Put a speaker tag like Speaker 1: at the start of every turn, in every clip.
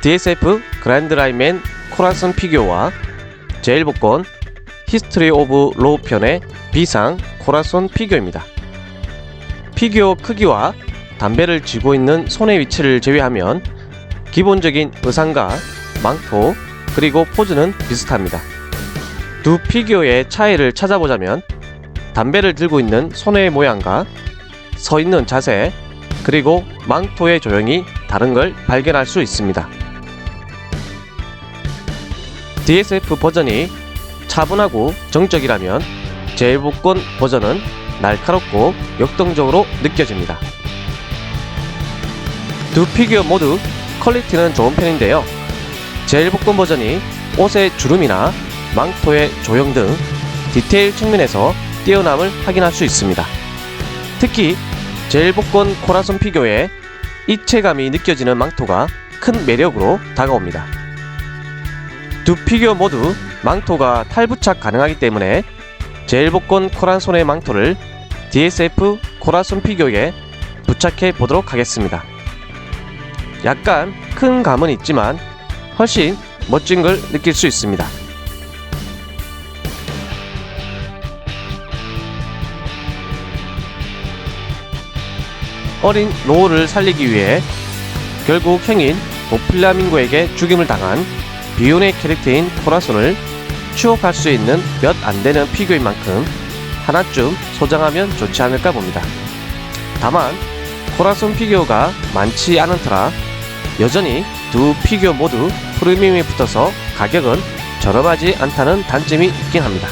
Speaker 1: DSF 그랜드 라인맨 코라손 피규어와 제일복권 히스토리 오브 로우 편의 비상 코라손 피규어입니다. 피규어 크기와 담배를 쥐고 있는 손의 위치를 제외하면 기본적인 의상과 망토 그리고 포즈는 비슷합니다. 두 피규어의 차이를 찾아보자면 담배를 들고 있는 손의 모양과 서 있는 자세 그리고 망토의 조형이 다른 걸 발견할 수 있습니다. DSF 버전이 차분하고 정적이라면 제일복권 버전은 날카롭고 역동적으로 느껴집니다. 두 피규어 모두 퀄리티는 좋은 편인데요. 제일복권 버전이 옷의 주름이나 망토의 조형 등 디테일 측면에서 뛰어남을 확인할 수 있습니다. 특히 제일복권 코라손 피규어의 입체감이 느껴지는 망토가 큰 매력으로 다가옵니다. 두 피규어 모두 망토가 탈부착 가능하기 때문에 제일복권 코라손의 망토를 DSF 코라손 피규어에 부착해 보도록 하겠습니다. 약간 큰 감은 있지만 훨씬 멋진 걸 느낄 수 있습니다. 어린 로우를 살리기 위해 결국 행인 도플라밍고에게 죽임을 당한 비운의 캐릭터인 코라손을 추억할 수 있는 몇 안 되는 피규어인 만큼 하나쯤 소장하면 좋지 않을까 봅니다. 다만 코라손 피규어가 많지 않은 터라 여전히 두 피규어 모두 프리미엄이 붙어서 가격은 저렴하지 않다는 단점이 있긴 합니다.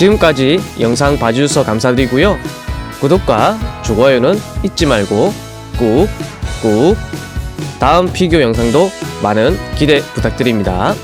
Speaker 1: 지금까지 영상 봐주셔서 감사드리고요. 구독과 좋아요는 잊지 말고 꾹꾹 다음 피규어 영상도 많은 기대 부탁드립니다.